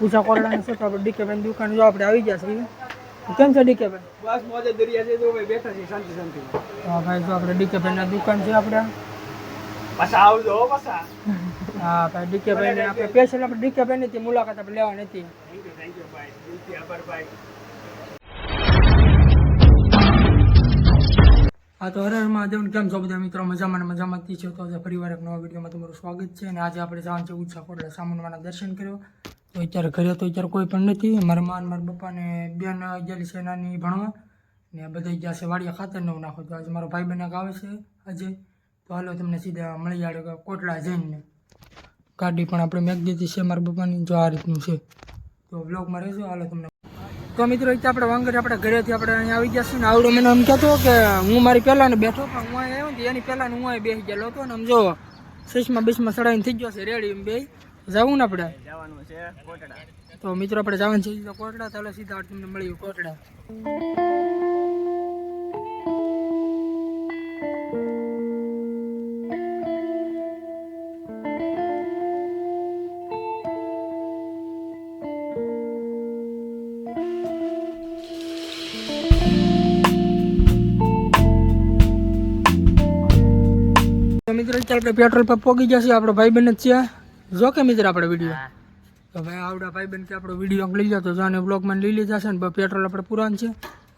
પૂછા કોરડાને છે તો આપણે ડીકેબેન દુકાન જો આપણે આવી ગયા છીએ. કેમ છે ડીકેબેન બસ મોજે દરિયા છે જો ભાઈ બેઠા છે શાંતિ શાંતિ. હા ભાઈ જો આપણે ડીકેબેનના દુકાન છે આપણે. પાછા આવજો પાછા. હા ભાઈ ડીકેબેન આપણે સ્પેશિયલ આપણે ડીકેબેનની ની મુલાકાત આપણે લેવાની હતી. થેન્ક યુ થેન્ક યુ ભાઈ. દિલથી આભાર ભાઈ. હા તો હરે મહાદેવ કેમ છો બધા મિત્રો? મજામાં ને મજામાં જ છો તો આજે ફરીવાર એક નવા વિડીયોમાં તમારું સ્વાગત છે. અને આજે આપણે જવાનું છે ઉચ્ચા કોટલા સામુનવાના દર્શન કર્યો. તો અત્યારે ઘરે તો અત્યારે કોઈ પણ નથી. મારા મા મારા પપ્પાને બેન ગયેલી છે નાની ભણવા. ને આ બધા ગયા છે વાડિયા ખાતર નવું નાખો. તો આજે મારો ભાઈ બહેન એક આવે છે આજે. તો હાલો તમને સીધા મળી જાડે કોટડા જઈને. ગાડી પણ આપણે મેક દીધી છે મારા પપ્પાની, જો આ રીતનું છે. તો બ્લોગમાં રહેજો. હાલો તમને. તો મિત્રો એક આપણે વાંગર આપણે ઘરેથી આપણે અહીંયા આવી ગયા છે ને આવડો મને એમ કહેતો કે હું મારી પહેલાં ને બેઠો પણ હું અહીંયા આવ્યો ને એની પહેલાં હું અહીંયા બેસી ગયેલો હતો ને આમ જો સસમાં બીસમાં સડાઈને થઈ ગયો છે, રેડી એમ બે જવું ને આપણે? જવાનું છે કોટડા. તો મિત્રો આપણે જવાનું છે સીધા કોટડા ચાલો સીધા તમને મળ્યું કોટડા. મિત્રો આપણે પેટ્રોલ પંપ ગયા છીએ આપણો ભાઈ બહેન જ છે. જો કે મિત્ર આપણે વીડિયો તો ભાઈ આવડા ભાઈ બહેન કે આપણો વીડિયો લઈ જતો જાને બ્લોગમાં લઈ લીધા છે ને પેટ્રોલ આપણે પૂરાન છે.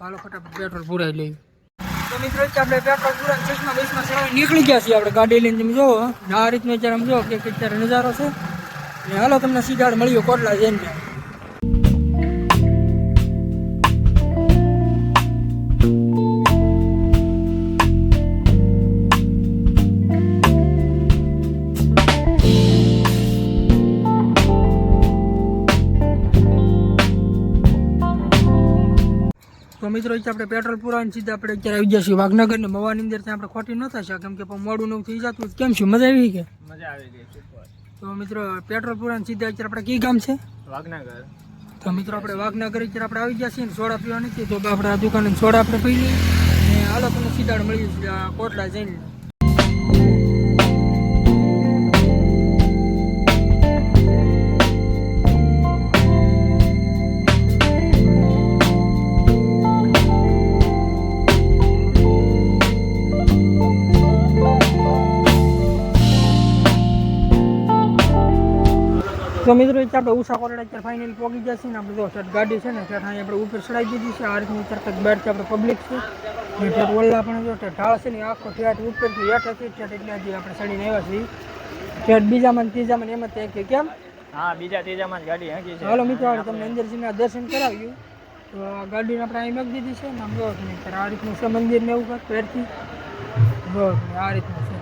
હાલો ફટાફટ પેટ્રોલ પૂરાઈ લઈએ. તો મિત્રો આપણે પેટ્રોલ પુરાણ ચશ્મા બેસમાં સવારે નીકળી ગયા છીએ આપણે ગાડી લઈને તમે જોવો આ રીતનો અત્યારે આમ જો કે અત્યારે નજારો છે. ને હાલો તમને સીધા મળ્યો કોટલા જઈને તો મિત્રો આપણે પેટ્રોલ પુરાવીને સીધા આપણે અત્યારે આવી છીએ વાઘનગર ને મવાની અંદર ત્યાં આપણે ખોટી ન થશે કેમ કે મોડું નવું થઈ જતું કેમ છે મજા આવી કે? મજા આવી ગઈ તો મિત્રો પેટ્રોલ પુરાવીને સીધા અત્યારે આપણે કઈ ગામ છે? વાઘનગર. તો મિત્રો આપણે વાઘનગર અત્યારે આપણે આવી ગયા છીએ ને સોડા પીવા નથી તો આપણે આ દુકાને સોડા આપણે પી લઈએ. અને હાલો તમને સીધા મળીએ કોટલા જઈને. તો મિત્રો અત્યારે આપણે ઉષા કોરડા અત્યારે ફાઇનલ પહોંચી ગયા છે ને આપણે જો શર્ટ ગાડી છે ને ત્યાં અહીં આપણે ઉપર ચડાવી દીધી છે. આ રીતની અત્યારે કંઈક બહારથી આપણે પબ્લિક છે. ને ત્યાં ઓલા પણ જો ત્યાં ઢાળ છે ને એ આખો ઠેઠ ઉપરથી હેઠ હતી ઠેઠ એટલે હજી આપણે ચડીને આવ્યા છીએ. ઠેઠ બીજામાં ને ત્રીજામાં ને એમાં ત્યાં કે કેમ? હા બીજા ત્રીજામાં જ ગાડી હાંકી છે. હાલો મિત્રો આપણે તમને અંદર જઈને દર્શન કરાવ્યું. તો આ ગાડીને આપણે અહીં મૂકી દીધી છે ને આમ જો તમે અત્યારે આ રીતનું છે મંદિર ને એવું કંઈક પહેરથી. જો તમે આ રીતનું છે.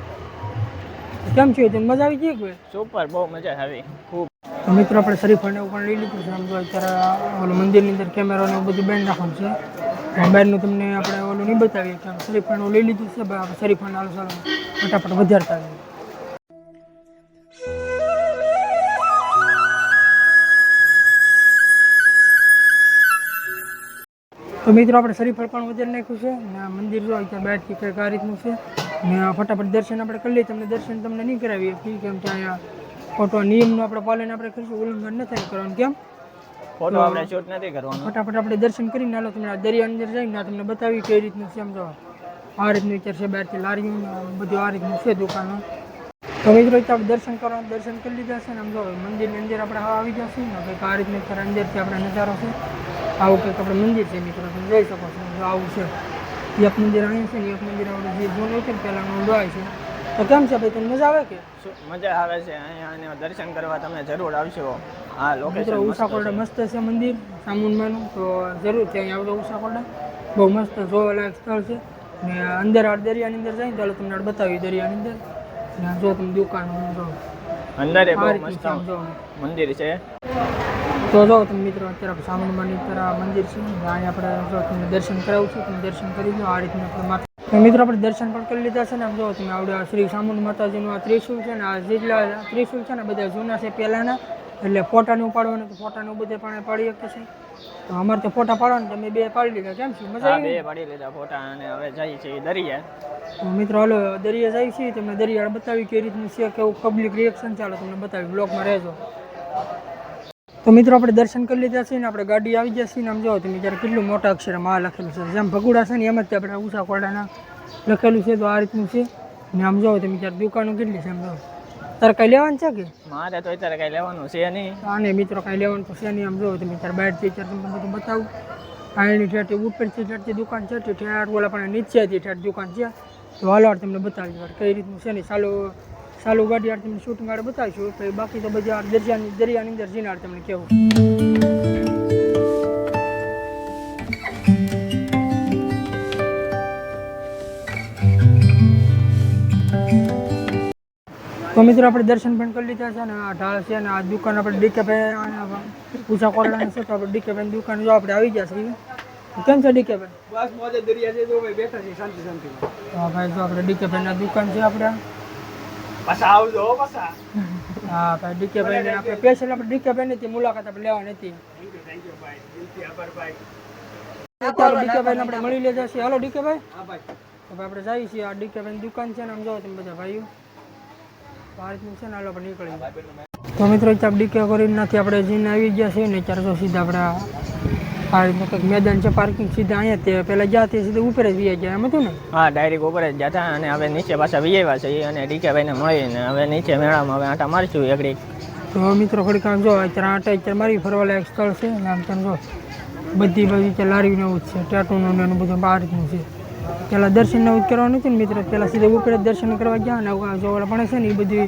તો કેમ છે? તને મજા આવી ગઈ કે સુપર બહુ મજા આવી. ખૂબ. તો મિત્રો આપણે શરીફાને એવું પણ લઈ લીધું છે. આમ તો અત્યારે ઓલું મંદિરની અંદર કેમેરો ને એવું બધું બેન રાખવાનું છે. બહારનું તમને આપણે ઓલું નહીં બતાવીએ કે શરીફાનું લઈ લીધું છે. આપણે શરીફાને હાલો ચાલો ફટાફટ વધારતા આવીએ. તો મિત્રો આપણે શરીફળ પણ વધારે નાખ્યું છે ને મંદિર જો ત્યાં બહારથી કંઈક આ રીતનું છે. ને ફટાફટ દર્શન આપણે કરી લઈએ. તમને દર્શન તમને નહીં કરાવીએ. કેમ કે અહીંયા ખોટો નિયમનું આપણે પાલન આપણે કરીશું ઉલ્લંઘન ન થાય કરવાનું કેમ? ફોટો આપણે શૂટ નથી કરવાનો. ફટાફટ આપણે દર્શન કરીને હાલો તમને દરિયા અંદર જઈને તમને બતાવી કઈ રીતનું છે સમજો આ રીતનું અત્યારે છે બહારથી લારી બધું આ રીતનું છે દુકાનો. તો મિત્રો આપણે દર્શન કરવાનું દર્શન કરી લીધા છે ને આમ જો મંદિરની અંદર આપણે આવી જશે ને કંઈક આ રીતનું અત્યારે અંદરથી આપણે નજારો છે. આવું કંઈક આપણે મંદિર છે મિત્રો તમે જોઈ શકો છો આવું છે. એક મંદિર અહીંયા છે ને એક મંદિર આપણે જે જૂનું છે ને પહેલાંનું ડોય છે. તો કેમ છે ભાઈ તમને મજા આવે કે? મજા આવે છે. અહીંયા દર્શન કરવા તમે જરૂર આવશો. આ લોકેશન ઉષાકોરડા મસ્ત છે મંદિર સામુનમાનું તો જરૂર ત્યાં આવજો ઉષાકોરડા. બહુ મસ્ત જોવાલાયક સ્થળ છે. ને અંદર આ દરિયાની અંદર જાય ચાલો તમને બતાવી દરિયાની અંદર. ને જો તમે દુકાન જો અંદર આ બહુ મસ્ત છે મંદિર છે. તો જો તમે મિત્રો અત્યારે સામુનમાની અત્યારે મંદિર છે. અહીંયા આપણે જો તમને દર્શન કરાવું છું તમે દર્શન કરી લો. આ રીતના આપણે મિત્રો આપણે દર્શન પણ કરી લીધા છે ને. આમ જો તમે આવડે શ્રી સામુંડ માતાજીનું આ ત્રિશુલ છે ને આ જેટલા ત્રિશુલ છે ને બધા જૂના છે પહેલાંના. એટલે ફોટાને ઉપાડવાના તો ફોટાને બધે પણ પાડી શકે છે તો અમારે તો ફોટા પાડવાના તમે બે પાડી લીધા. કેમ છે? મજા આવી? બે પાડી લીધા ફોટા અને હવે જઈએ છીએ દરિયા. મિત્રો હાલો દરિયા જાય છે. તમને દરિયા બતાવી કે રીતનું છે કેવું પબ્લિક રિએક્શન ચાલો તમને બતાવી. બ્લોગમાં રહેજો. તો મિત્રો આપણે દર્શન કરી લીધા છે ને આપણે ગાડી આવી જશે ને આમ જો તમે જ્યારે કેટલું મોટા અક્ષરે માં લખેલું છે. જેમ ભગુડા છે ને એમ જ આપણે ઉષા કોડાના લખેલું છે તો આ રીતનું છે. ને આમ જો તમે જ્યારે દુકાનો કેટલી છે એમ જો. તારે કાંઈ લેવાનું છે કે? મારે તો અત્યારે કાંઈ લેવાનું છે નહીં. આને મિત્રો કાંઈ લેવાનું તો છે નહીં. આમ જો તમે ત્યારે બહારથી ત્યારે તમને બધું બતાવું. આની ઠેરથી ઠેઠી ઉપરથી ઠેઠથી દુકાન છે ઠેર ઠેઠ ઓલા પણ નીચેથી ઠેઠ દુકાન છે. તો હાલો તમને બતાવી કઈ રીતનું છે ને. ચાલુ ચાલુ ગાડી હાલ તમને શૂટિંગ આડે બતાવીશું. તો બાકી તો બધા દરિયાની દરિયાની અંદર હાલ તમને કેવું. તો મિત્રો આપણે દર્શન પણ કરી લીધા છે ને આ ઢાળ છે ને આ દુકાન આપણે ડીકે ભાઈ પૂછા કોરડાની છે તો આપણે ડીકે ભાઈ દુકાન જો આપણે આવી ગયા છીએ. કેમ છે ડીકે ભાઈ? બસ મોજે દરિયા છે જો ભાઈ બેઠા છે શાંતિ શાંતિ હા ભાઈ જો આપણે ડીકે ભાઈના દુકાન છે આપણે. પાછા આવજો હો પાછા. હા ભાઈ ડીકે ભાઈને આપણે સ્પેશિયલ આપણે ડીકે ભાઈની તે મુલાકાત આપણે લેવાની હતી. થેન્ક યુ ભાઈ. દિલથી આભાર ભાઈ. અત્યારે ડીકે ભાઈને આપણે મળી લેજા છીએ. હાલો ડીકે ભાઈ. હા ભાઈ. ભાઈ આપણે જઈએ છીએ. આ ડીકે ભાઈની દુકાન છે ને આમ જાઓ તમે બધા ભાઈઓ. તો આ રીતનું છે ને હાલો આપણે નીકળી તો મિત્રો અત્યારે ડીકે કરીને નથી આપણે જઈને આવી ગયા છીએ ને તો સીધા આપણે રીતનું કંઈક મેદાન છે પાર્કિંગ સીધા અહીંયા તે પહેલાં જ્યાં તે સીધા ઉપર જ વીઆઈ ગયા એમ હતું ને? હા ડાયરેક્ટ ઉપર જ જતા અને હવે નીચે પાછા વીઆઈવા છે અને ડીકેભાઈને મળીને હવે નીચે મેળામાં હવે આટા મારશું એકડી તો મિત્રો ઘડીક આમ જો અત્યારે આટા અત્યારે મારી ફરવા લાયક સ્થળ છે આમ તમે જો બધી બધી ત્યાં લારી એવું જ છે ટેટુનું ને બધું આ છે. પહેલાં દર્શન ને એવું કરવાનું હતું ને મિત્રો પહેલાં સીધા ઉપર દર્શન કરવા ગયા ને જો ઓલા પણ છે ને એ બધી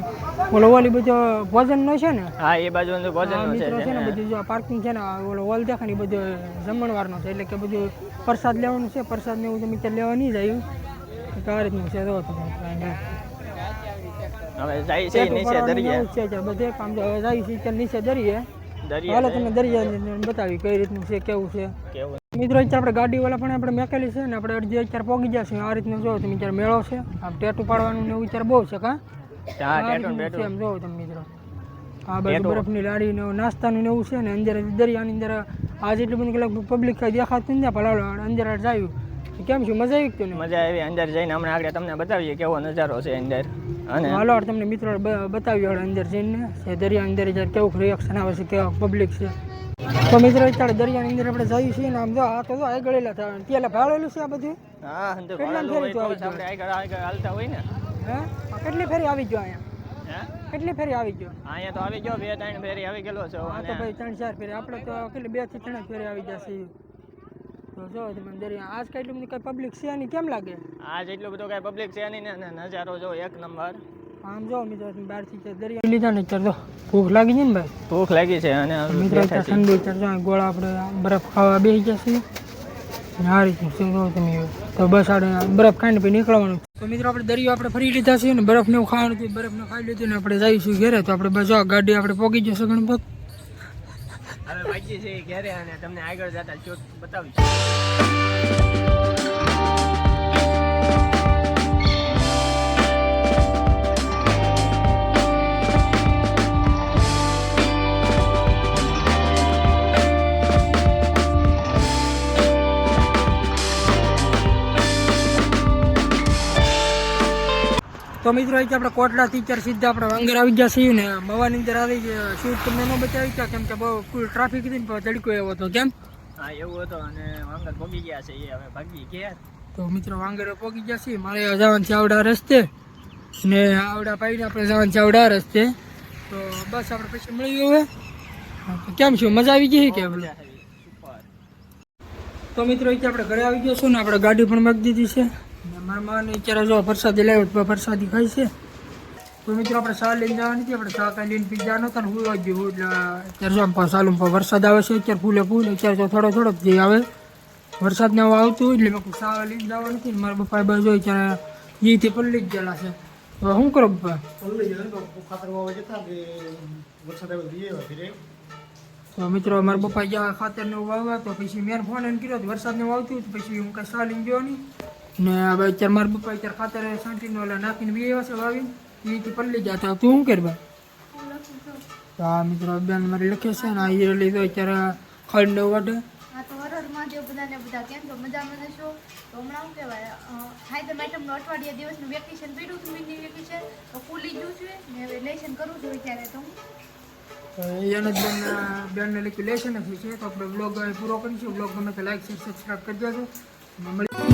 ઓલો ઓલી બધો ભોજનનો છે ને? હા એ બાજુ છે મિત્રો છે ને બધું જો પાર્કિંગ છે ને ઓલો હોલ દેખાય ને એ બધું જમણવારનો છે એટલે કે બધું પ્રસાદ લેવાનું છે પ્રસાદ ને એવું તમે ત્યાં લેવા નહીં જાય. તો આ રીતનું છે તો હવે જાય છે નીચે દરિયા. છે બધે કામ હવે જાય છે નીચે દરિયા. હાલો તમને દરિયા બતાવી કઈ રીતનું છે કેવું છે? મિત્રો અત્યારે આપણે ગાડીવાળા પણ આપણે મેકેલી છે ને આપણે અડધી અત્યારે પહોંચી જશે આ રીતનું જો તમે અત્યારે મેળો છે. આમ ટેટુ પાડવાનું ને એવું અત્યારે બહુ છે કા? એમ જોવો તમે મિત્રો. આ બાજુ બરફની લારી ને નાસ્તાનું ને એવું છે ને અંદર દરિયાની અંદર આ જેટલું બધું કલાક પબ્લિક કઈ દેખાતું નથી પણ અંદર જાયું કેમ છું? મજા આવી ગયું મજા આવી. અંદર જઈને હમણાં આગળ તમને બતાવીએ કેવો નજારો છે અંદર. અને હાલો તમને મિત્રો બતાવ્યો અંદર જઈને કે દરિયાની અંદર જ્યારે કેવું રિએક્શન આવે છે કેવા પબ્લિક છે. તો મિત્રો અત્યારે દરિયાની અંદર આપણે જઈએ છીએ ને આમ જો આ તો જો આ ગળેલા થાય પેલા ભાળેલું છે આ બધું? હા હોય ફેરી તો હાલતા હોય ને. હે? કેટલી ફેરી આવી ગયો અહીંયા? કેટલી ફેરી આવી ગયો? અહીંયા તો આવી ગયો બે ત્રણ ફેરી આવી ગયેલો છે. આ તો ભાઈ ત્રણ ચાર ફેરી. આપણે તો કેટલી બેથી ત્રણ ફેરી આવી જશે. તો જો તમે દરિયા. આજ કેટલું બધું કઈ પબ્લિક છે નહીં કેમ લાગે? આજ એટલું બધું કઈ પબ્લિક છે નહીં ને નજારો જો એક નંબર. આમ જો મિત્રો બાર બહારથી દરિયા લીધા ને તો ભૂખ લાગી છે ને ભાઈ? ભૂખ લાગી છે અને મિત્રો ઠંડુ અત્યારે જો ગોળા આપણે બરફ ખાવા બેસી જશે અને આ રીતનું જો તમે તો બસ આડે બરફ ખાઈને પછી નીકળવાનું. તો મિત્રો આપણે દરિયો આપણે ફરી લીધા છે ને બરફ ને એવું ખાવાનું બરફ ને ખાઈ લીધું ને આપણે જઈશું ઘેરે. તો આપણે બસ ગાડી આપણે પોગી જશે ગણપત. હવે બાકી છે ઘેરે અને તમને આગળ જતા શૂટ બતાવીશું. તો મિત્રો અહીંથી આપણે કોટડા ટીચર સીધા આપણે વાંગર આવી ગયા છીએ ને મવાની અંદર આવી ગયા. શૂટ તમને ન બચાવી ગયા કેમ કે બહુ ફૂલ ટ્રાફિક હતી ને તડકો એવો હતો કેમ? હા એવું હતું અને વાંગર ભોગી ગયા છે એ હવે ભાગી ગયા. તો મિત્રો વાંગર પોગી ગયા છીએ. મારે જવાનું છે આવડા રસ્તે ને આવડા પાઈને આપણે જવાનું છે આવડા રસ્તે. તો બસ આપણે પછી મળી હવે. કેમ છું? મજા આવી ગઈ કે તો મિત્રો આપણે ઘરે આવી ગયો છું ને આપણે ગાડી પણ મૂકી દીધી છે. મારા માને અત્યારે જો પ્રસાદી લાવ્યો તો પ્રસાદી ખાઈ છે. તો મિત્રો આપણે ચા લઈને જવાની હતી આપણે ચા કાંઈ લઈને પી જવાનો હતા ને હું ગયું એટલે અત્યારે જો આમ ચાલુ વરસાદ આવે છે અત્યારે ફૂલે ફૂલ અત્યારે તો થોડો થોડો જ આવે વરસાદ ને આવતું હોય એટલે મેં ચા લઈને જવાનું નથી મારા પપ્પા બાજુ હોય ત્યારે તે પલ્લી જ ગયેલા છે. હવે શું કરો પપ્પા? તો મિત્રો મારા પપ્પા ગયા ખાતર ને વાવ્યા વાવવા તો પછી મેં ફોન એને કર્યો વરસાદ ને આવતું તો પછી હું કાંઈ ચા લઈને ગયો નહીં. ને હવે અત્યારે મારા પપ્પા અત્યારે ખાતર સાંટીને ઓલા નાખીને બી આવ્યા છે વાવીને એથી પલ્લી ગયા તો તું શું કરવા તો આ મિત્રો બેન મારે લખે છે ને આ લીધો અત્યારે ખડ એવું વાટે તો મહાદેવ બધાને બધા કેમ છો મજામાં જશો તો હમણાં શું કહેવાય? હાઈદર મેડમનું અઠવાડિયા દિવસનું વેકેશન પડ્યું હતું મિની વેકેશન તો ફૂલી ગયું છે. ને હવે લેશન કરવું છું ત્યારે તો તો જ બેન બેનને લખ્યું લેશન ને છે? તો આપણે બ્લોગ પૂરો કરીશું. બ્લોગ ગમે તો લાઈક શેર સબસ્ક્રાઈબ કરી દેજો મળી